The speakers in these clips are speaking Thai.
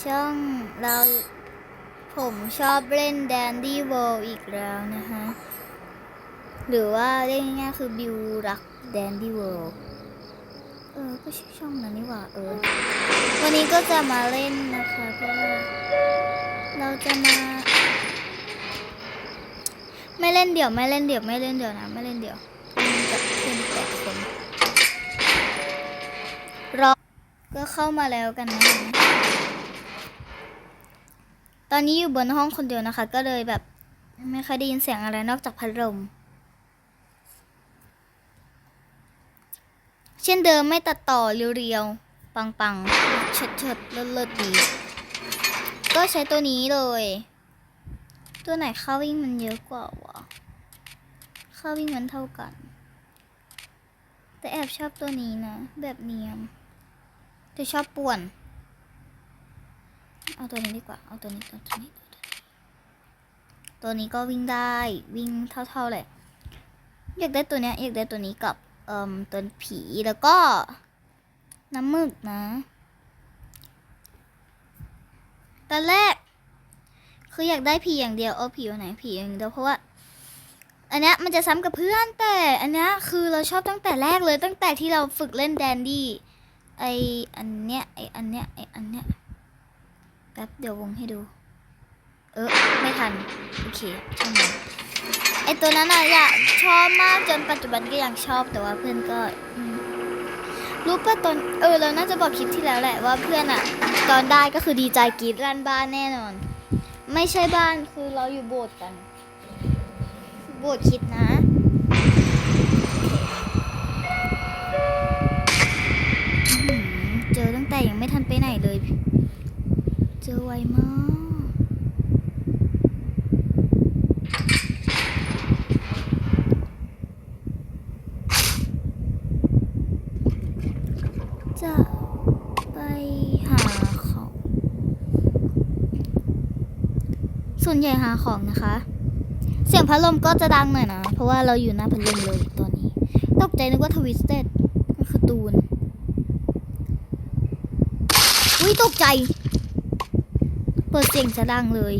ช่องเราผมชอบเล่นแดนดี้เวิลอีกแล้วนะฮะหรือว่าเรียกง่ายๆคือบิวรักแดนดี้เวิลเออ ก็ชื่อช่องนั้นนี่หว่าเออ วันนี้ก็จะมาเล่นนะคะเพราะว่าเราจะมา ไม่เล่นเดี่ยวไม่เล่นเดี่ยวไม่เล่นเดี่ยวนะไม่เล่นเดี่ยวเล่นกับเพื่อนแปดคนรอก็เข้ามาแล้วกันนะ ตอนนี้อยู่บนห้องคนเดียวนะคะ ก็เลยแบบไม่ค่อยได้ยินเสียงอะไรนอกจากพัดลม เช่นเดิมไม่ตัดต่อเรียวๆ ปังๆเฉิดๆ เลิศๆดี ก็ใช้ตัวนี้เลย ตัวไหนค่าวิ่งมันเยอะกว่าวะค่าวิ่งมันเท่ากัน แต่แอบชอบตัวนี้นะ แบบเนียมแต่ชอบป่วน เอาตัวนี้ดีกว่า เอาตัวนี้ตัวนี้ตัวนี้ ตัวนี้ก็วิ่งได้วิ่งเท่าๆเลยอยากได้ตัวเนี้ยอยากได้ตัวนี้กับเอ่มตัวผีแล้วก็ น้ำมึกนะตอนแรก คืออยากได้ผีอย่างเดียวเอาผีตัวไหนผีอย่างเดียวเพราะว่าอันเนี้ยมันจะซ้ำกับเพื่อนแต่อันเนี้ยคือเราชอบตั้งแต่แรกเลยตั้งแต่ที่เราฝึกเล่นแดนดี้ไออันเนี้ยไออันเนี้ยไออันเนี้ย แป๊บเดี๋ยววงให้ดู เออไม่ทัน โอเคช่างมันไอตัวนั้นอะอยากชอบมากจนปัจจุบันก็ยังชอบแต่ว่าเพื่อนก็รู้ป่ะตอนเออเราน่าจะบอกคลิปที่แล้วแหละว่าเพื่อนอะตอนได้ก็คือดีใจกรีดรันบ้านแน่นอน ไม่ใช่บ้านคือเราอยู่โบสถ์กัน โบสถ์คิดนะเจอตั้งแต่ยังไม่ทันไปไหนเลย เจอไวมากจะไปหาของ ส่วนใหญ่หาของนะคะ เสียงพัดลมก็จะดังหน่อยนะ เพราะว่าเราอยู่หน้าพัดลมเลยตอนนี้ ตกใจนึกว่าทวิสเต็ดก็คือตูน อุ้ยตกใจ เปิดเสียงจะดังเลย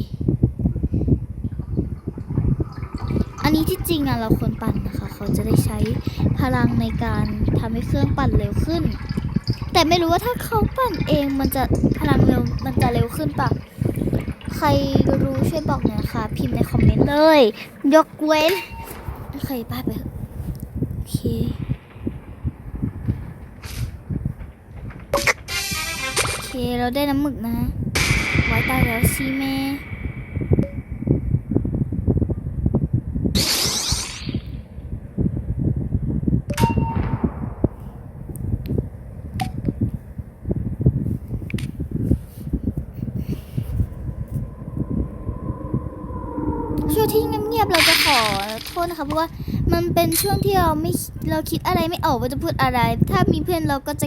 อันนี้ที่จริงอะเราควรปั่นนะคะ เขาจะได้ใช้พลังในการทำให้เครื่องปั่นเร็วขึ้น แต่ไม่รู้ว่าถ้าเขาปั่นเองมันจะพลังเร็วมันจะเร็วขึ้นปะใครรู้ช่วยบอกหน่อยนะคะ พิมพ์ในคอมเมนต์เลย ยกเว้นโอเคไปไปโอเคโอเคเราได้น้ำหมึกนะ ไว้ตายแล้วซีเมช่วงที่เงียบๆเราจะขอโทษนะคะเพราะว่ามันเป็นช่วงที่เราไม่เราคิดอะไรไม่ออกว่าจะพูดอะไร ถ้ามีเพื่อนเราก็จะ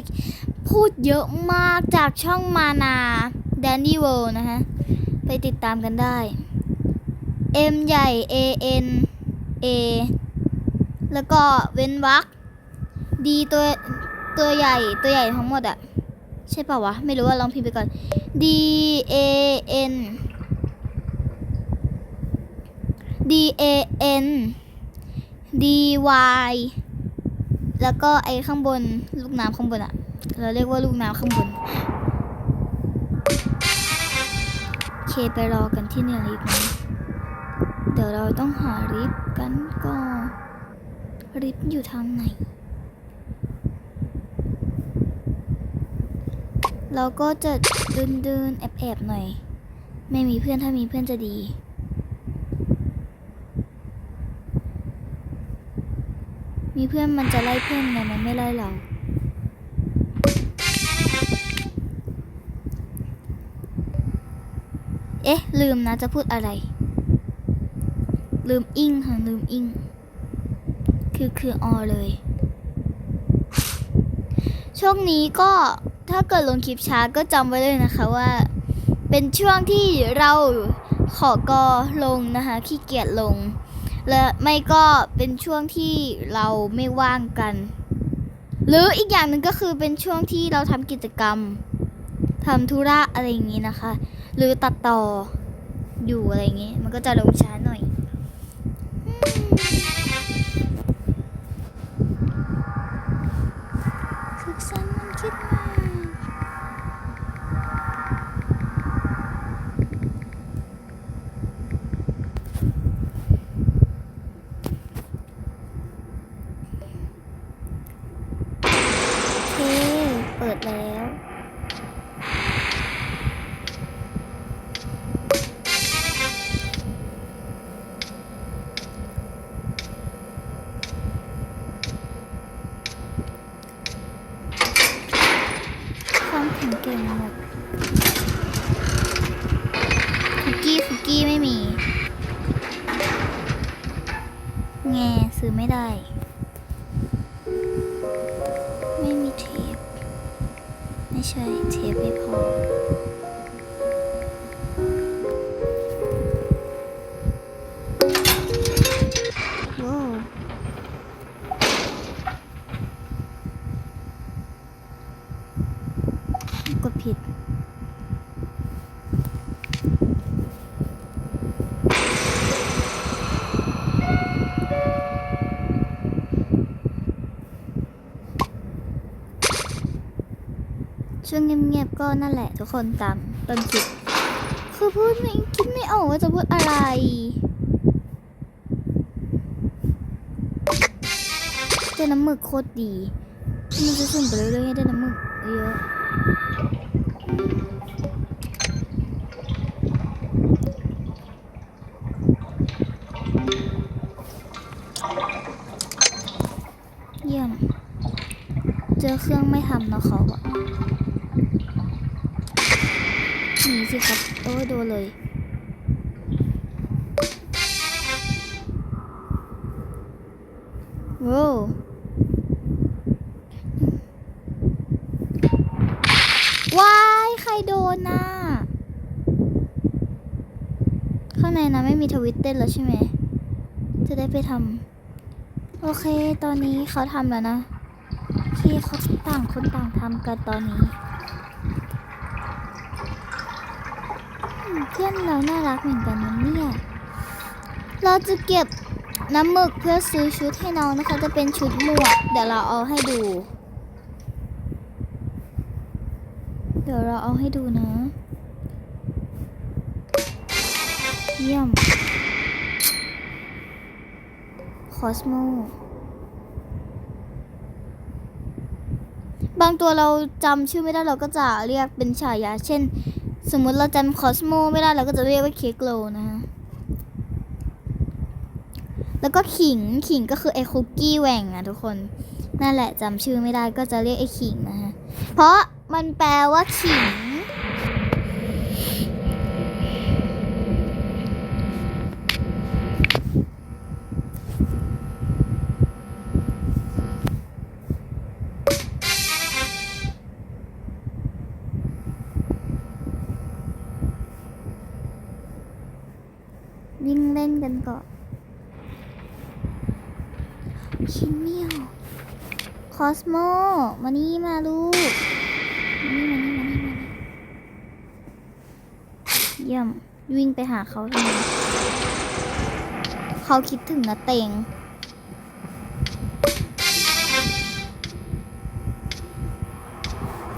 พูดเยอะมากจากช่องมานา แดนนี่เวิลนะฮะ ไปติดตามกันได้ M ใหญ่ A N A แล้วก็เว้นวรรค D ตัวตัวใหญ่ตัวใหญ่ทั้งหมดอะใช่ป่าวะ ไม่รู้ว่าลองพิมพ์ไปก่อน D A N D A N D Y แล้วก็ไอข้างบน ลูกน้ำข้างบนอะเราเรียกว่าลูกน้ำข้างบน เคไปรอกันที่เนี่ยลิฟต์นะเดี๋ยวเราต้องหาลิฟต์กันก่อนลิฟต์อยู่ทางไหน เราก็จะเดินเดินๆแอบแอบๆหน่อย ไม่มีเพื่อนถ้ามีเพื่อนจะดี มีเพื่อนมันจะไล่เพื่อนไงมันไม่ไล่เรา เอ๊ะ ลืมนะจะพูดอะไร ลืมอิงค่ะลืมอิง คือคืออเลย ช่วงนี้ก็ถ้าเกิดลงคลิปช้าก็จำไว้เลยนะคะว่า เป็นช่วงที่เราขอกอลงนะคะขี้เกียจลง และไม่ก็เป็นช่วงที่เราไม่ว่างกัน หรืออีกอย่างหนึ่งก็คือเป็นช่วงที่เราทำกิจกรรมทำธุระอะไรอย่างงี้นะคะ หรือตัดต่ออยู่อะไรเงี้ยมันก็จะลงช้าหน่อย นั่นแหละทุกคนตามต้นคลิปคือพูดไม่คิดไม่ออกว่าจะพูดอะไรได้น้ำหมึกโคตรดี มันจะสุ่มไปเรื่อยๆให้ได้น้ำหมึกเยอะ เยี่ยม เจอเครื่องไม่ทำเนอะเขาอะหนี สิครับ โอ้ยโดนเลย โว้วว้าย ใครโดนน่ะ ข้างในนะไม่มีทวิตเต้นแล้วใช่ไหม จะได้ไปทำ โอเค ตอนนี้เขาทำแล้วนะที่เขาต่างคนต่างทำกันตอนนี้อืม เพื่อนเราน่ารักเหมือนกันนะเนี่ย เราจะเก็บน้ำหมึกเพื่อซื้อชุดให้น้องนะคะ จะเป็นชุดหมวก เดี๋ยวเราเอาให้ดู เดี๋ยวเราเอาให้ดูนะ เยี่ยม คอสโมบางตัวเราจำชื่อไม่ได้เราก็จะเรียกเป็นฉายาเช่น สมมุติเราจำคอสโมไม่ได้เราก็จะเรียกว่าเคโกโลนะฮะ แล้วก็ขิงขิงก็คือไอ้คุกกี้แหว่งอะทุกคน นั่นแหละจำชื่อไม่ได้ก็จะเรียกไอ้ขิงนะฮะ เพราะมันแปลว่าขิง คิมเมียวคอสโมมานี่มาลูก มานี่มานี่มานี่มานี่เยี่ยมวิ่งไปหาเขาทำไมเขาคิดถึงนะเตง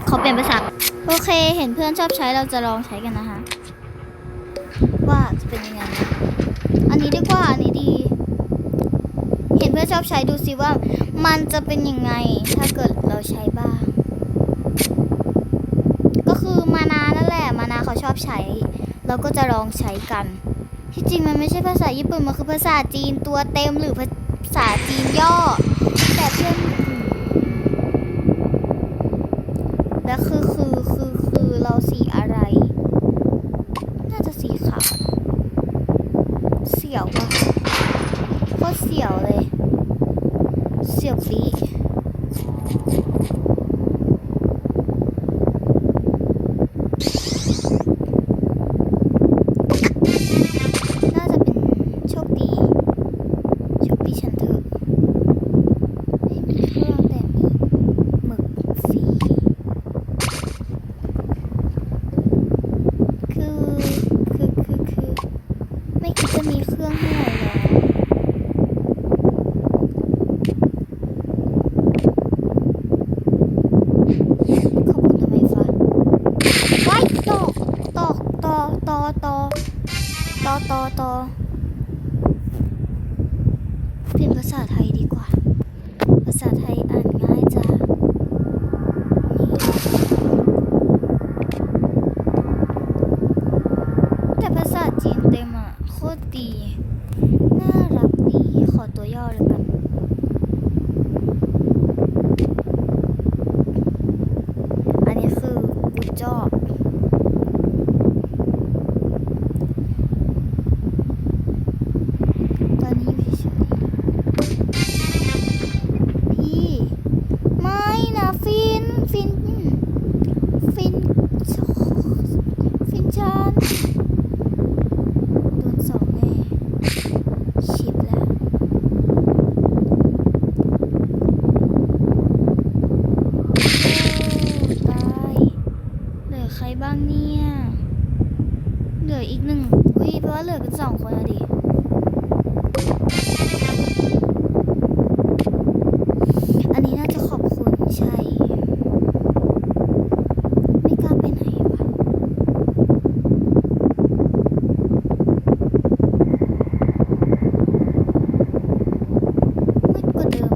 เขาเปลี่ยนภาษาโอเค เห็นเพื่อนชอบใช้เราจะลองใช้กันนะคะ ว่าจะเป็นยังไง อันนี้ดีกว่าอันนี้ เห็นเพื่อนชอบใช้ดูสิว่า มันจะเป็นยังไง ถ้าเกิดเราใช้บ้าง ก็คือมานานั่นแหละมานาเขาชอบใช้ เราก็จะลองใช้กัน ที่จริงมันไม่ใช่ภาษาญี่ปุ่นมันคือภาษาจีนตัวเต็มหรือภาษาจีนย่อ แต่เพื่อนอืมแล้วคือคือคือคือเราสีอะไร น่าจะสีขาวนะเสียวปะโคตรเสียวเลย เสียวปีน่าจะเป็นโชคดี โชคดีฉันเถอะไม่มีเครื่องแต่มีหมึกฟรี ต่อพิมพ์ภาษาไทยดีกว่า ภาษาไทยอ่านง่ายจ้ะนี่แต่ภาษาจีนเต็มอะ โคตรดี น่ารักดี ขอตัวย่อเลยกัน อันนี้คือ good job ตอนนี้อยู่เฉยๆพี่ ไม่นะ ฟิน ฟิน ฟิน ฟินชันโดนสองแน่ชิบแล้ว โอ้ตายเหลือใครบ้างเนี่ย เหลืออีกหนึ่ง วิเพราะว่าเหลือกันสองคนอะดิ อันนี้น่าจะขอบคุณใช่ ไม่กล้าไปไหนวะมืดกว่าเดิม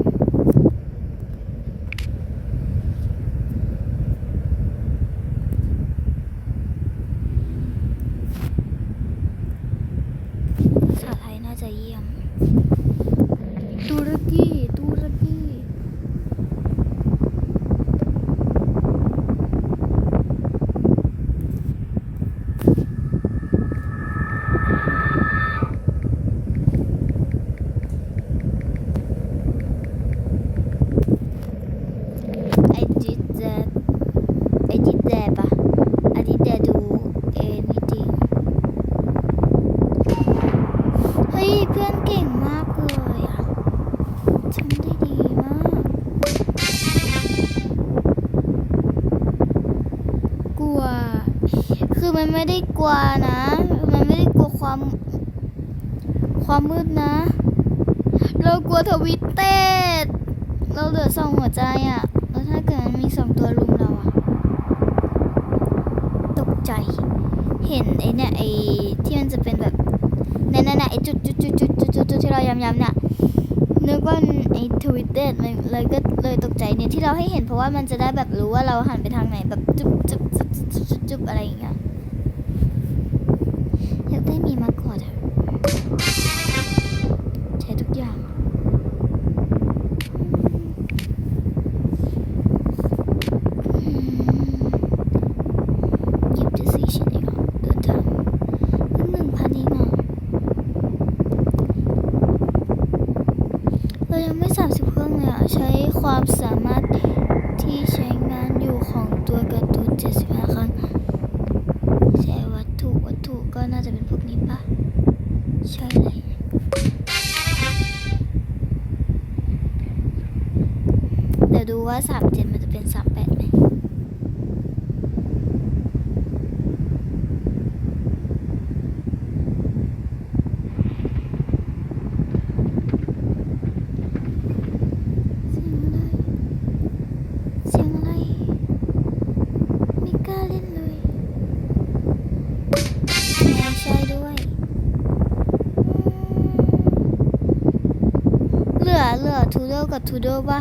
ภาษาไทยน่าจะเยี่ยม ตุรกีตุรกีไอจิตแดไอจิตแดปะไอจิตแดดู anything เฮ้ย เพื่อนเก่งมากเลยอะทำได้ดีมาก กลัว คือมัน ไม่ได้กลัวนะ มันไม่ได้กลัวความ ความมืดนะ เรากลัวทวิตเต็ดเราเหลือสองหัวใจอะ แล้วถ้าเกิดมันมีสองตัวรุมเราอะ ตกใจ เห็นไอ้เนี่ยไอ้ที่มันจะเป็นแบบนั่นนั่นไอ้จุดจุดจุดจุดจุดจุดที่เราย้ำๆเนี่ยนึกว่าไอ้ทวิตเตอร์มันเลยก็เลยตกใจเนี่ยที่เราให้เห็นเพราะว่ามันจะได้แบบรู้ว่าเราหันไปทางไหนแบบจุ๊บจุ๊บจุ๊บจุ๊บจุ๊บอะไรอย่างเงี้ย ได้มีมาก่อนอะใช้ทุกอย่างอืมหยิบจะสี่ชิ้นเองเหรอเดินทาง เพิ่งหนึ่งพันเองอะเรายังไม่สามสิบเครื่องเลยอะ ใช้ความสามารถที่ใช้งานอยู่ของตัวการ์ตูนเจ็ดสิบห้าครั้ง ใช้วัตถุวัตถุก็น่าจะเป็นพวกนี้ปะใช่เลย เดี๋ยวดูว่าสามเจ็ดมันจะเป็นสามแปดไหม เสียงอะไร เสียงอะไร ไม่กล้าเล่นเลยแม่ใช่ด้วยอืมเหลือเห ลือทูดกับทูโดปะ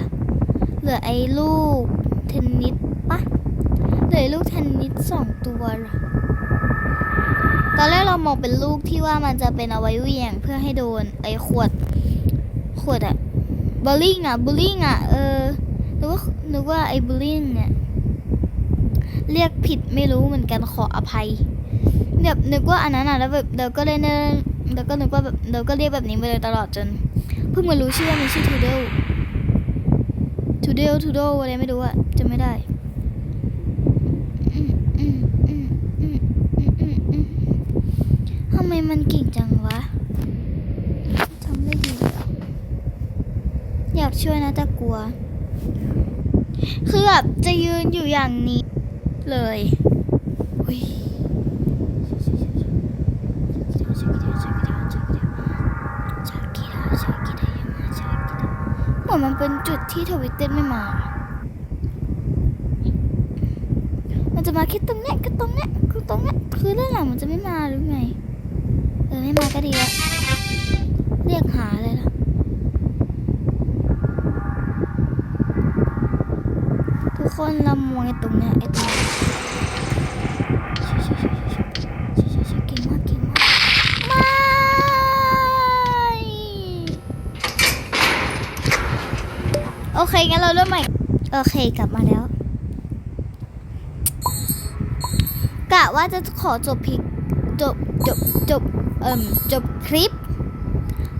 เหลือไอ้ลูกเทนนิสปะเหลือลูกเทนนิสสองตัวเหรอตอนแรกเรามองเป็นลูกที่ว่ามันจะเป็นเอาไว้เหวี่ยงเพื่อให้โดนไอ้ขวด ขวดอะบอลลิงอะบอลลิงอะเออนึกว่านึกว่าไอ้บูลลิงเนี่ยเรียกผิดไม่รู้เหมือนกันขออภัยแบบนึกว่าอันนั้นอะแล้วแบบเราก็เลยเนินเราก็นึกว่าแบบเราก็เรียกแบบนี้มาเลยตลอดจน เพิ่งมารู้ชื่อว่ามันชื่อทูเดล ทูเดลทูโดอะไรไม่รู้อะจะไม่ได้ทำไมมันเก่งจังวะทำได้ดีอยากช่วยนะแต่กลัว คือแบบจะยืนอยู่อย่างนี้เลยอุ๊ยเห มันเป็นจุดที่ทวิตเต้นไม่มา มันจะมาแค่ตรงเนี้ยก็ตรงเนี้ยก็ตรงเนี้ยคือด้านหลังมันจะไม่มาหรือไงเออไม่มาก็ดีล้วเรียกหาเลยล่ะทุกคนเรามองไอ้ตรงเนี้ยไอ้ตรงเนี้ยเก่งมากเก่งมากไม่โอเค งั้นเรา เริ่มใหม่ โอเคกลับมาแล้ว กะว่าจะขอจบพิกจบจบจบเอ่มจบคลิป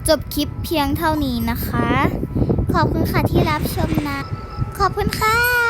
จบคลิปเพียงเท่านี้นะคะ ขอบคุณค่ะที่รับชมนะ ขอบคุณค่ะ